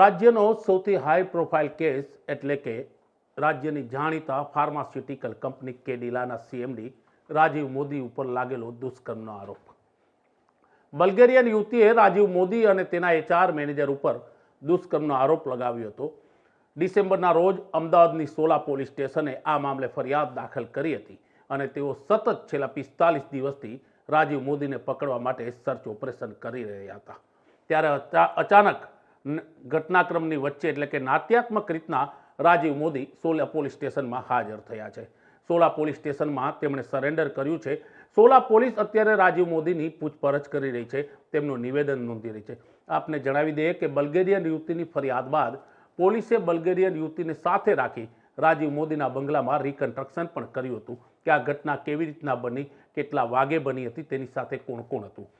રાજ્યનો સૌથી high profile case એટલે કે રાજ્યની જાણીતા ફાર્માસ્યુટિકલ કંપની કેડિલાના સીએમડી રાજીવ મોદી ઉપર લાગેલો દુષ્કર્મનો આરોપ. બલ્ગેરિયન યુવતીએ રાજીવ મોદી અને તેના એચઆર મેનેજર ઉપર દુષ્કર્મનો આરોપ લગાવ્યો હતો. ડિસેમ્બરના રોજ અમદાવાદની સોલા પોલીસ સ્ટેશને આ મામલે ફરિયાદ દાખલ કરી હતી અને તેઓ સતત છેલ્લા પિસ્તાલીસ દિવસથી રાજીવ મોદીને પકડવા માટે સર્ચ ઓપરેશન કરી રહ્યા હતા. ત્યારે અચાનક ઘટનાક્રમની વચ્ચે એટલે કે નાત્યાત્મક રીતના રાજીવ મોદી સોલા પોલીસ સ્ટેશનમાં હાજર થયા છે. સોલા પોલીસ સ્ટેશનમાં તેમણે સરેન્ડર કર્યું છે. સોલા પોલીસ અત્યારે રાજીવ મોદીની પૂછપરછ કરી રહી છે. તેમનું નિવેદન નોંધી રહી છે. આપને જણાવી દઈએ કે બલ્ગેરિયન યુવતીની ફરિયાદ બાદ પોલીસે બલ્ગેરિયન યુવતીને સાથે રાખી રાજીવ મોદીના બંગલામાં રિકન્સ્ટ્રક્શન પણ કર્યું હતું. કે આ ઘટના કેવી રીતના બની, કેટલા વાગે બની હતી, તેની સાથે કોણ કોણ હતું?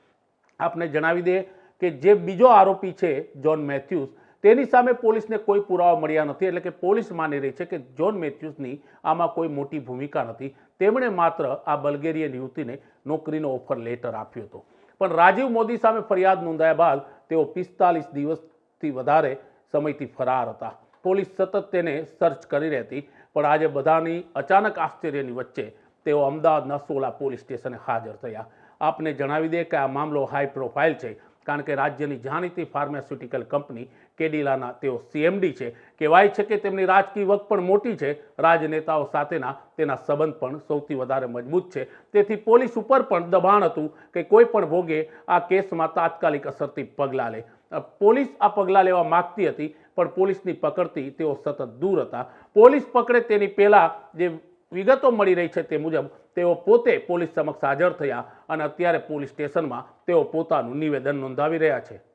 આપને જણાવી દઈએ કે જે બીજો આરોપી છે જોન મેથ્યુઝ તેની સામે પોલીસને કોઈ પુરાવા મળ્યા નથી. એટલે કે પોલીસ માની રહી છે કે જોન મેથ્યુઝની આમાં કોઈ મોટી ભૂમિકા નથી. તેમણે માત્ર આ બલ્ગેરિયન યુવતીને નોકરીનો ઓફર લેટર આપ્યો હતો. પણ રાજીવ મોદી સામે ફરિયાદ નોંધાયા બાદ તેઓ પિસ્તાલીસ દિવસથી વધારે સમયથી ફરાર હતા. પોલીસ સતત તેને સર્ચ કરી રહી હતી પણ આજે બધાની અચાનક આશ્ચર્યની વચ્ચે તેઓ અમદાવાદના સોલા પોલીસ સ્ટેશને હાજર થયા. આપને જણાવી દે કે આ મામલો હાઈ પ્રોફાઇલ છે. કારણ કે રાજ્યની જાણીતી ફાર્માસ્યુટિકલ કંપની કેડિલાના તેઓ સીએમડી છે. કહેવાય છે કે તેમની રાજકીય વક પણ મોટી છે. રાજનેતાઓ સાથેના તેના સંબંધ પણ સૌથી વધારે મજબૂત છે. તેથી પોલીસ ઉપર પણ દબાણ હતું કે કોઈ પણ ભોગે આ કેસમાં તાત્કાલિક અસરથી પગલાં લે. પોલીસ આ પગલાં લેવા માગતી હતી, પણ પોલીસની પકડથી તેઓ સતત દૂર હતા. પોલીસ પકડે તેની પહેલાં જે વિગતો મળી રહી છે તે મુજબ, તેઓ પોતે પોલીસ સમક્ષ હાજર થયા અને અત્યારે પોલીસ સ્ટેશનમાં તેઓ પોતાનું નિવેદન નોંધાવી રહ્યા છે.